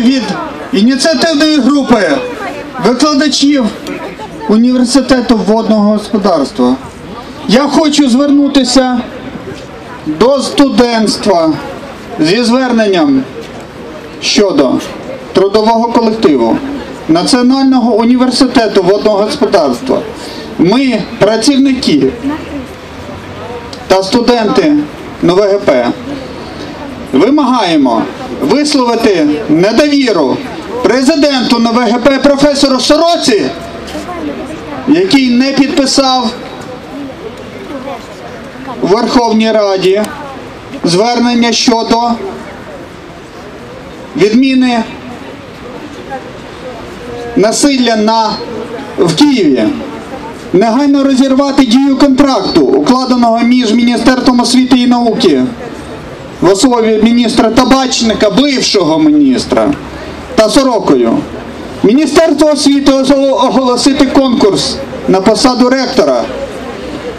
від ініціативної групи викладачів університету водного господарства. Я хочу звернутися до студентства зі зверненням щодо трудового колективу Національного університету водного господарства. Ми, працівники та студенти НОВГП, вимагаємо висловити недовіру президенту НВГП професору Сороці, який не підписав у Верховній Раді звернення щодо відміни насилля на, в Києві. Негайно розірвати дію контракту, укладеного між Міністерством освіти і науки в особі міністра Табачника, бившого міністра та Сорокою. Міністерство освіти оголосити конкурс на посаду ректора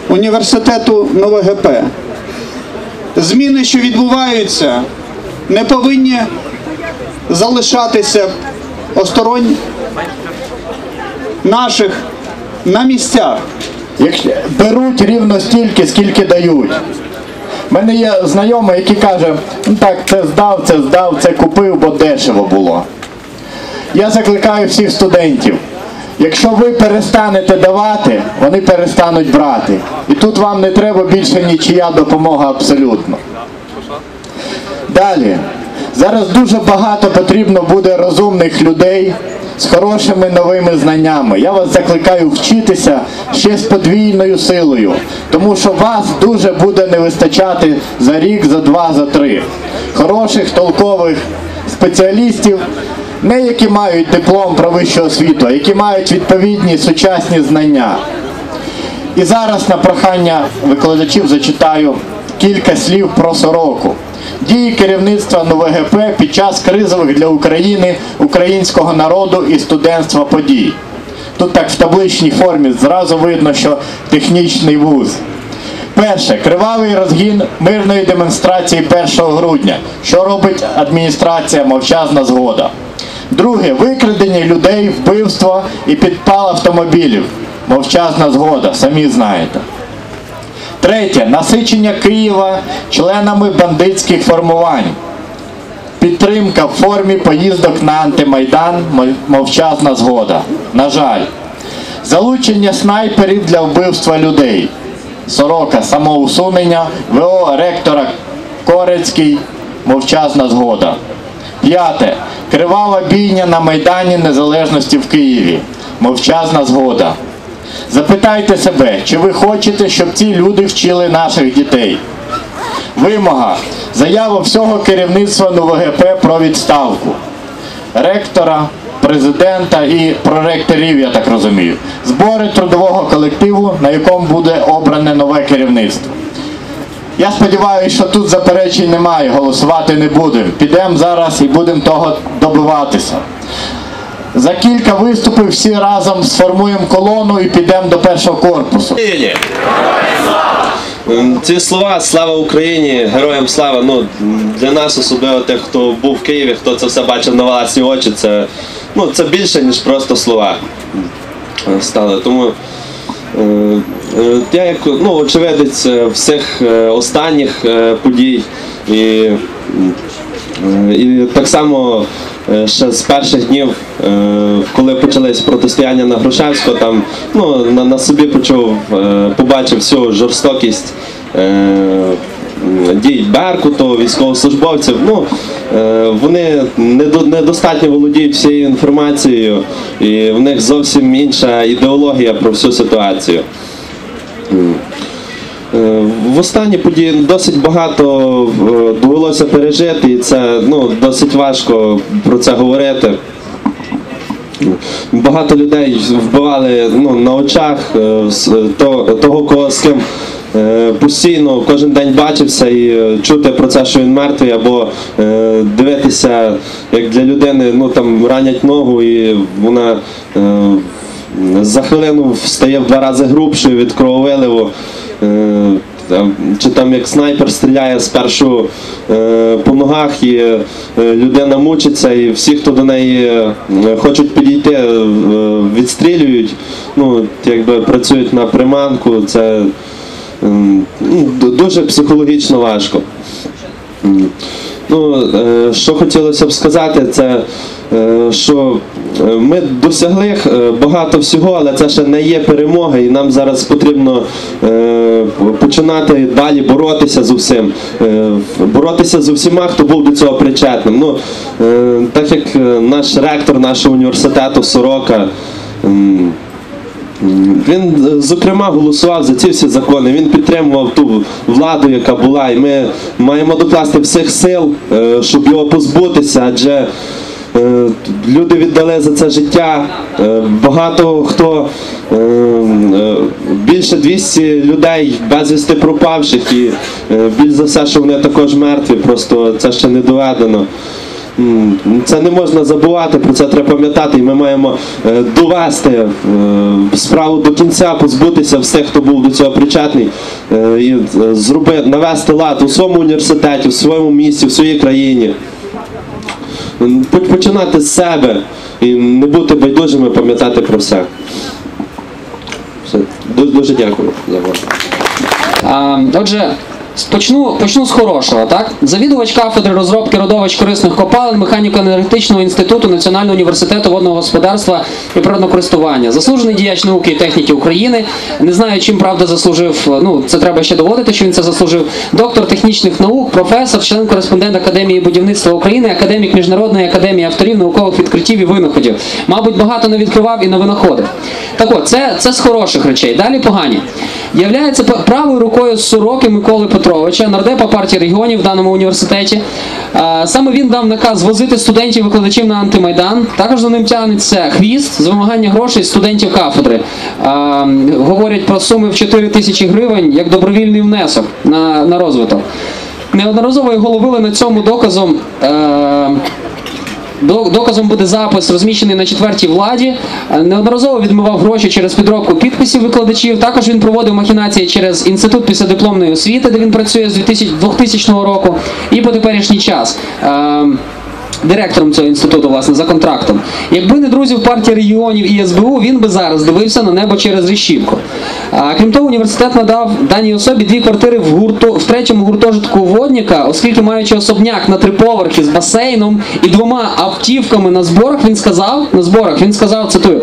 університету НОВГП. Зміни, що відбуваються, не повинні залишатися осторонь наших на місцях. Беруть рівно стільки, скільки дають. Мене є знайомий, який каже, ну так, це здав, це здав, це купив, бо дешево було. Я закликаю всіх студентів. Якщо ви перестанете давати, вони перестануть брати. І тут вам не треба більше нічия допомога абсолютно. Далі. Зараз дуже багато потрібно буде розумних людей з хорошими новими знаннями. Я вас закликаю вчитися ще з подвійною силою, тому що вас дуже буде не вистачати за рік, за два, за три. Хороших, толкових спеціалістів, не які мають диплом про вищу освіту, а які мають відповідні сучасні знання. І зараз на прохання викладачів зачитаю кілька слів про сороку. Дії керівництва НВГП під час кризових для України, українського народу і студентства подій. Тут так в табличній формі зразу видно, що технічний вуз. Перше. Кривавий розгін мирної демонстрації 1 грудня. Що робить адміністрація мовчазна згода. Друге. Викрадення людей, вбивство і підпал автомобілів. Мовчазна згода, самі знаєте. Третє. Насичення Києва членами бандитських формувань. Підтримка в формі поїздок на антимайдан, мовчазна згода. На жаль. Залучення снайперів для вбивства людей. Сорока самоусунення, ВО ректора Корецький, мовчазна згода. П'яте. Кривава бійня на Майдані Незалежності в Києві. Мовчазна згода. Запитайте себе, чи ви хочете, щоб ці люди вчили наших дітей? Вимога. Заява всього керівництва НУВГП про відставку. Ректора, президента і проректорів, я так розумію. Збори трудового колективу, на якому буде обране нове керівництво. Я сподіваюся, що тут заперечень немає, голосувати не будемо. Підемо зараз і будемо того добиватися. За кілька виступів всі разом сформуємо колону і підемо до першого корпусу. Ці слова слава Україні, героям слава. Ну для нас особливо тих, хто був в Києві, хто це все бачив на власні очі. Це ну це більше ніж просто слова е, стали. Тому е, е, я як ну, очевидець всіх останніх подій і, і так само ще з перших днів, е, коли почались протистояння на Грушевського, там ну, на, на собі почув, е, побачив всю жорстокість. е, Дій Беркуту, військовослужбовців, ну е, вони недостатньо володіють всією інформацією, і в них зовсім інша ідеологія про всю ситуацію. Е, В останні події досить багато е, довелося пережити, і це ну, досить важко про це говорити. Багато людей вбивали ну, на очах е, того, кого з ким постійно кожен день бачився і чути про це, що він мертвий, або дивитися, як для людини ну, там, ранять ногу і вона за хвилину стає в два рази грубшою від крововиливу. Е, чи там як снайпер стріляє спершу е, по ногах, і е, людина мучиться, і всі, хто до неї хочуть підійти, відстрілюють, ну, якби працюють на приманку, це ем, ну, дуже психологічно важко. Ну, е, що хотілося б сказати, це е, що е, ми досягли багато всього, але це ще не є перемога, і нам зараз потрібно починати далі боротися з усім. Боротися з усіма, хто був до цього причетним. Ну, так як наш ректор нашого університету Сорока. Він, е, зокрема, голосував за ці всі закони. Він підтримував ту владу, яка була, і ми маємо докласти всіх сил, е, щоб його позбутися, адже е, люди віддали за це життя. Багато хто більше 200 людей безвісти пропавших, і більш за все, що вони також мертві, просто це ще не доведено. Це не можна забувати, про це треба пам'ятати, і ми маємо е, довести е, справу до кінця, позбутися всіх, хто був до цього причетний, е, і е, зроби, навести лад у своєму університеті, в своєму місті, в своїй країні. Починати з себе і не бути байдужими, пам'ятати про все. Все. Дуже, дуже дякую за увагу. Отже, почну, почну з хорошого. Так? Завідувач кафедри розробки родовищ корисних копалин Механіко-енергетичного інституту Національного університету водного господарства і природокористування. Заслужений діяч науки і техніки України. Не знаю, чим правда заслужив. Ну, це треба ще доводити, що він це заслужив. Доктор технічних наук, професор, член-кореспондент Академії будівництва України, академік Міжнародної академії авторів наукових відкриттів і винаходів. Мабуть, багато не відкривав і не винаходив. Так от, це, це з хороших речей. Далі погані. Являється правою рукою Сороки Миколи Петровича, нардепа партії регіонів в даному університеті. Е, Саме він дав наказ возити студентів викладачів на антимайдан. Також за ним тягнеться хвіст з вимагання грошей студентів кафедри. Е, Говорять про суми в 4 тисячі гривень як добровільний внесок на, розвиток. Неодноразово його ловили на цьому доказом. До- Доказом буде запис, розміщений на четвертій владі. Е, Неодноразово відмивав гроші через підробку підписів викладачів. Також він проводив махінації через інститут післядипломної освіти, де він працює з 2000 2000 року, і по теперішній час. Директором цього інституту, власне, за контрактом. Якби не друзів партії регіонів і СБУ, він би зараз дивився на небо через Рішівку. А, крім того, університет надав даній особі дві квартири в гурту в третьому гуртожитку водніка, оскільки маючи особняк на три поверхи з басейном і двома автівками на зборах, він сказав на зборах, він сказав, цитую.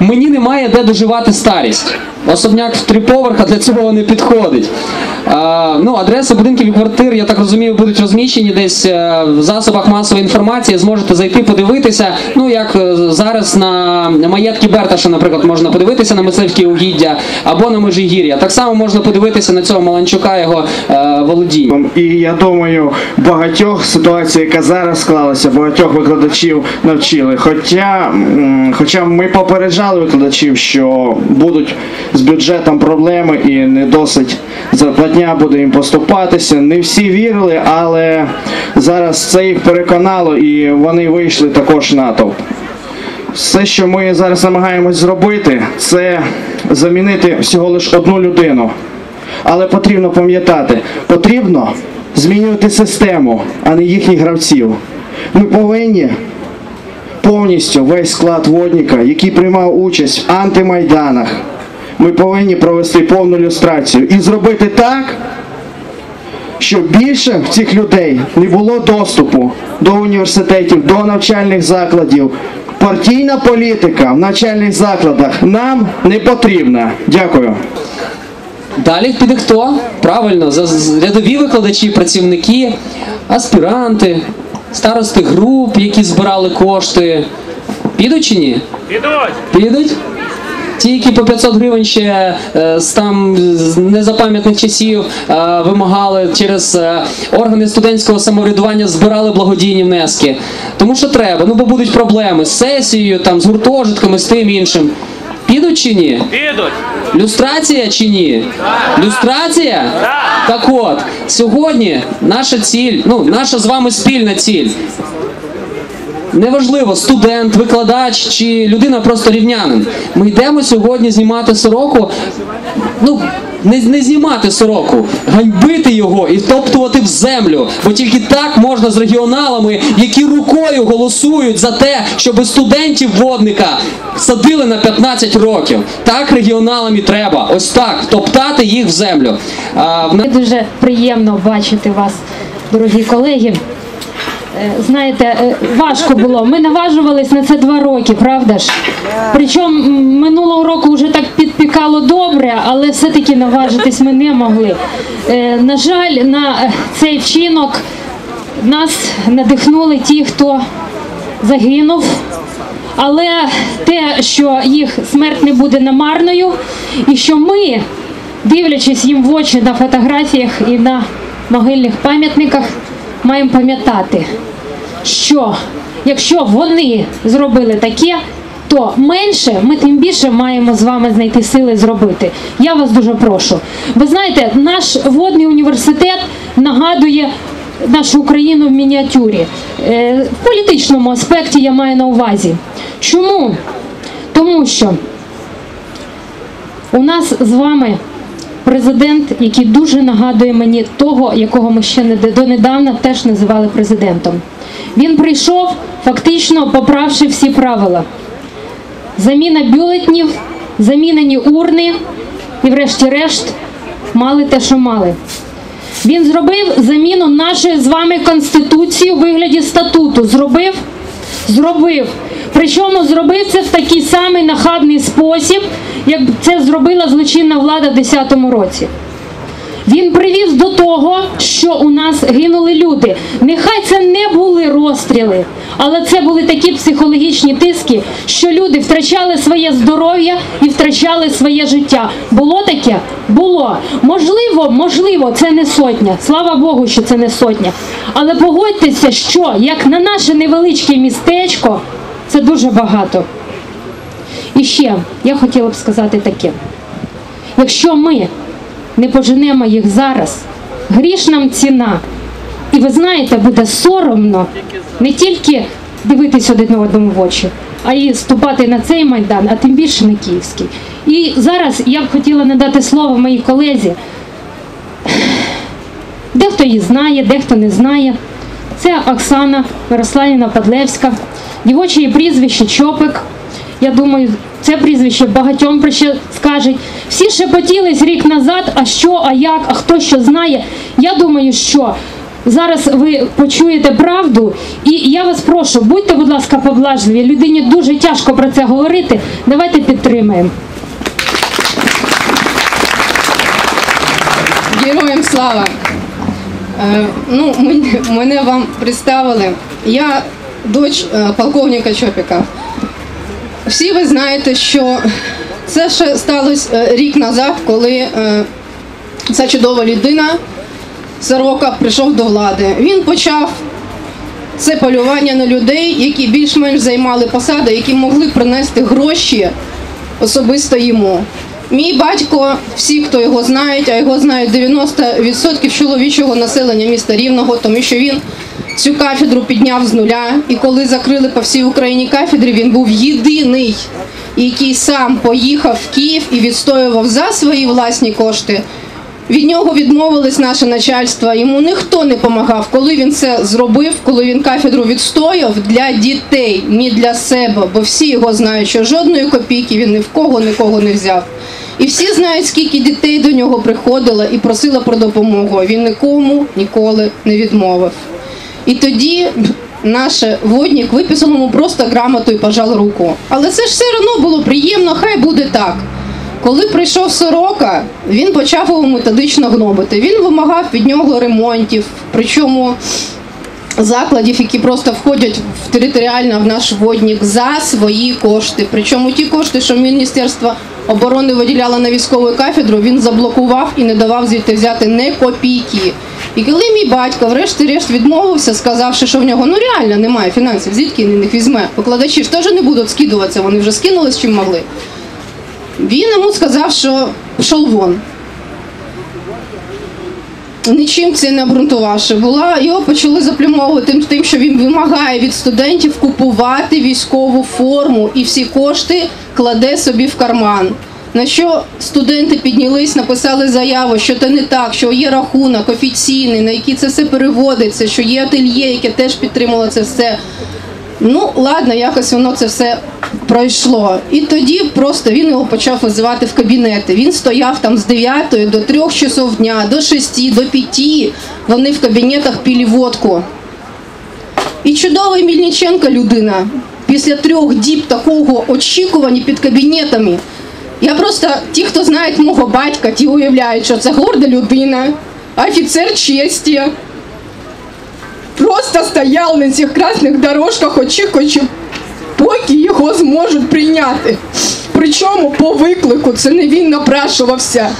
Мені немає де доживати старість. Особняк в три поверха для цього не підходить. А, ну, адреси будинків і квартир, я так розумію, будуть розміщені десь е, в засобах масової інформації. Зможете зайти, подивитися. Ну, як е, зараз на маєтки Берташа, наприклад, можна подивитися на мисливські угіддя або на Межигір'я. Так само можна подивитися на цього Маланчука, його е, володіння. І я думаю, багатьох ситуацій, яка зараз склалася, багатьох викладачів навчили. Хоча, хоча ми попереджали викладачів, що будуть з бюджетом проблеми і не досить зарплатня буде їм поступатися. Не всі вірили, але зараз це їх переконало і вони вийшли також натовп. Все, що ми зараз намагаємось зробити, це замінити всього лише одну людину. Але потрібно пам'ятати, потрібно змінювати систему, а не їхніх гравців. Ми повинні повністю весь склад водника, який приймав участь в антимайданах, ми повинні провести повну люстрацію і зробити так, щоб більше в цих людей не було доступу до університетів, до навчальних закладів. Партійна політика в навчальних закладах нам не потрібна. Дякую. Далі піде хто? Правильно, за- рядові викладачі, працівники, аспіранти, старости груп, які збирали кошти. Підуть чи ні? Підуть. Підуть? Ті, які по 500 гривень ще е, з там незапам'ятних часів е, вимагали через е, органи студентського самоврядування збирали благодійні внески. Тому що треба, ну бо будуть проблеми з сесією, там, з гуртожитками, з тим іншим. Підуть чи ні? Підуть. Люстрація чи ні? Люстрація? Так от, сьогодні наша ціль, ну, наша з вами спільна ціль. Неважливо, студент, викладач чи людина просто рівнянин. Ми йдемо сьогодні знімати сороку. Ну, не, не знімати сороку, ганьбити його і топтувати в землю. Бо тільки так можна з регіоналами, які рукою голосують за те, щоб студентів водника садили на 15 років. Так регіоналам і треба. Ось так топтати їх в землю. А, дуже приємно бачити вас, дорогі колеги. Е, Знаєте, е, важко було. Ми наважувались на це два роки, правда ж? Причому минулого року вже так підпікало добре, але все-таки наважитись ми не могли. Е, На жаль, на цей вчинок нас надихнули ті, хто загинув. Але те, що їх смерть не буде намарною, і що ми, дивлячись їм в очі на фотографіях і на могильних пам'ятниках, маємо пам'ятати, що якщо вони зробили таке, то менше ми тим більше маємо з вами знайти сили зробити. Я вас дуже прошу. Ви знаєте, наш водний університет нагадує нашу Україну в мініатюрі. Е, В політичному аспекті я маю на увазі. Чому? Тому що у нас з вами президент, який дуже нагадує мені того, якого ми ще не донедавна теж називали президентом. Він прийшов, фактично поправши всі правила. Заміна бюлетнів, замінені урни і, врешті-решт, мали те, що мали. Він зробив заміну нашої з вами конституції у вигляді статуту. Зробив? Зробив. Причому зробив це в такий самий нахабний спосіб, як це зробила злочинна влада в 2010 році. Він привів до того, що у нас гинули люди. Нехай це не були розстріли, але це були такі психологічні тиски, що люди втрачали своє здоров'я і втрачали своє життя. Було таке? Було. Можливо, можливо, це не сотня. Слава Богу, що це не сотня. Але погодьтеся, що як на наше невеличке містечко, це дуже багато. І ще я хотіла б сказати таке: якщо ми не поженемо їх зараз, гріш нам ціна. І ви знаєте, буде соромно не тільки дивитись один одному в очі, а й ступати на цей майдан, а тим більше на київський. І зараз я б хотіла надати слово моїй колезі. Дехто її знає, дехто не знає. Це Оксана Мирославівна Падлевська, дівоче прізвище Чопик. Я думаю, це прізвище багатьом про що скажуть. Всі шепотілись рік назад, а що, а як, а хто що знає. Я думаю, що зараз ви почуєте правду, і я вас прошу, будьте, будь ласка, поблажливі. Людині дуже тяжко про це говорити. Давайте підтримаємо. Героям слава! Е, ну, мене, мене вам представили. Я дочь е, полковника Чопіка. Всі ви знаєте, що це ще сталося е, рік назад, коли е, ця чудова людина, Сорока, прийшов до влади. Він почав це полювання на людей, які більш-менш займали посади, які могли принести гроші особисто йому. Мій батько, всі, хто його знають, а його знають 90% чоловічого населення міста Рівного, тому що він цю кафедру підняв з нуля. І коли закрили по всій Україні кафедри, він був єдиний, який сам поїхав в Київ і відстоював за свої власні кошти. Від нього відмовилось наше начальство. Йому ніхто не допомагав. Коли він це зробив, коли він кафедру відстояв для дітей, не для себе, бо всі його знають, що жодної копійки він ні в кого нікого не взяв. І всі знають, скільки дітей до нього приходило і просило про допомогу. Він нікому ніколи не відмовив. І тоді наш водник виписав йому просто грамоту і пожав руку. Але це ж все одно було приємно, хай буде так. Коли прийшов сорока, він почав його методично гнобити. Він вимагав від нього ремонтів, причому закладів, які просто входять в територіально в наш водник за свої кошти. Причому ті кошти, що Міністерство оборони виділяло на військову кафедру, він заблокував і не давав звідти взяти не копійки. І коли мій батько, врешті-решт, відмовився, сказавши, що в нього ну реально немає фінансів, звідки він їх візьме? Викладачі ж теж не будуть скидуватися, вони вже скинули з чим могли. Він йому сказав, що пішов вон. Нічим це не обґрунтувавши. Була його почали заплюмовувати тим, тим, що він вимагає від студентів купувати військову форму і всі кошти кладе собі в карман. На що студенти піднялись, написали заяву, що це не так, що є рахунок офіційний, на який це все переводиться, що є ательє, яке теж підтримало це все. Ну, ладно, якось воно це все пройшло. І тоді просто він його почав визивати в кабінети. Він стояв там з 9 до 3 часов дня, до 6, до 5. Вони в кабінетах пили водку. І чудовий Мільниченко людина після трьох діб такого очікування під кабінетами. Я просто, ті, хто знають мого батька, ті уявляють, що це горда людина, офіцер честі. Просто стояв на цих красних дорожках, очікуючи, поки його зможуть прийняти. Причому по виклику це не він напрашувався.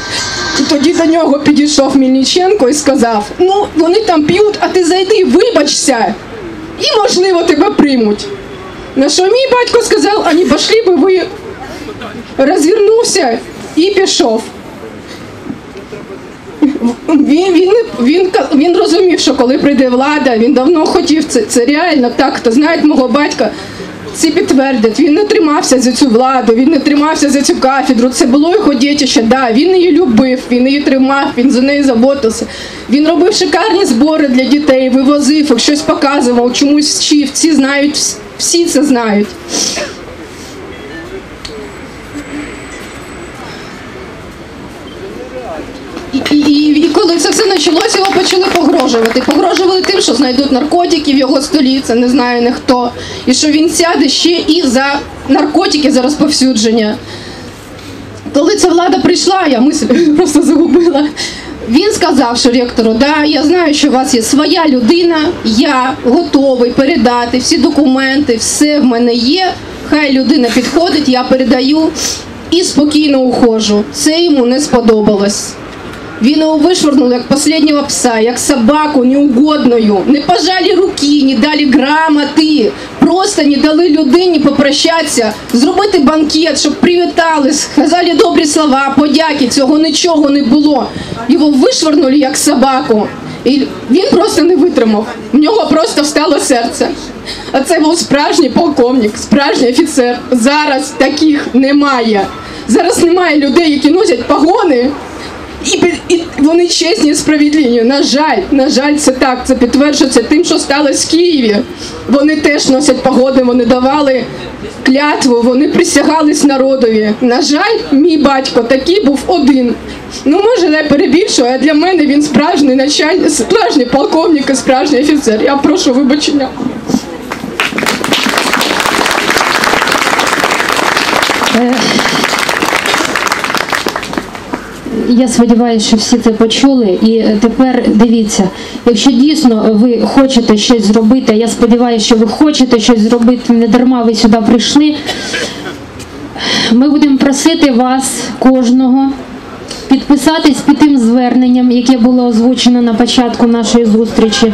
І тоді до нього підійшов Мільниченко і сказав: ну, вони там п'ють, а ти зайди, вибачся, і можливо тебе приймуть. На що мій батько сказав, а не пошли би ви розвернувся і пішов. Він, він, він, він розумів, що коли прийде влада, він давно хотів це. Це реально так. Хто знає мого батька, це підтвердять. Він не тримався за цю владу, він не тримався за цю кафедру. Це було його дітище. Да, він її любив, він її тримав, він за нею заботився. Він робив шикарні збори для дітей, вивозив їх, щось показував, чомусь вчив. Всі знають, всі це знають. І, і, і, і почалося, його почали погрожувати. Погрожували тим, що знайдуть наркотики в його столі, це не знаю не хто. І що він сяде ще і за наркотики за розповсюдження. Коли ця влада прийшла, я мисль просто загубила. Він сказав, що ректору, да, я знаю, що у вас є своя людина, я готовий передати всі документи, все в мене є. Хай людина підходить, я передаю і спокійно ухожу. Це йому не сподобалось. Він його вишвырнув як последнього пса, як собаку неугодною. Не пожали руки, не дали грамоти, просто не дали людині попрощатися, зробити банкет, щоб привітали, сказали добрі слова, подяки, цього нічого не було. Його вишвырнули як собаку. І він просто не витримав. В нього просто встало серце. А це був справжній полковник, справжній офіцер. Зараз таких немає. Зараз немає людей, які носять погони. І, і вони чесні і справедливі. На жаль, на жаль, це так. Це підтверджується тим, що сталося в Києві. Вони теж носять погоди, вони давали клятву, вони присягались народові. На жаль, мій батько такий був один. Ну, може, не перебільшую, а для мене він справжній начальник, справжній полковник і справжній офіцер. Я прошу вибачення. Я сподіваюся, що всі це почули. І е, тепер дивіться, якщо дійсно ви хочете щось зробити, я сподіваюся, що ви хочете щось зробити, не дарма ви сюди прийшли. Ми будемо просити вас, кожного, підписатись під тим зверненням, яке було озвучено на початку нашої зустрічі.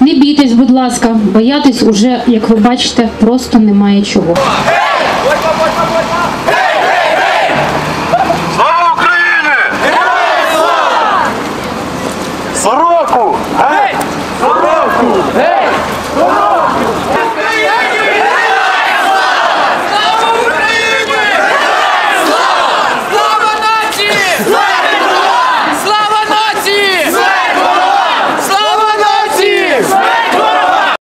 Не бійтесь, будь ласка, боятись уже, як ви бачите, просто немає чого.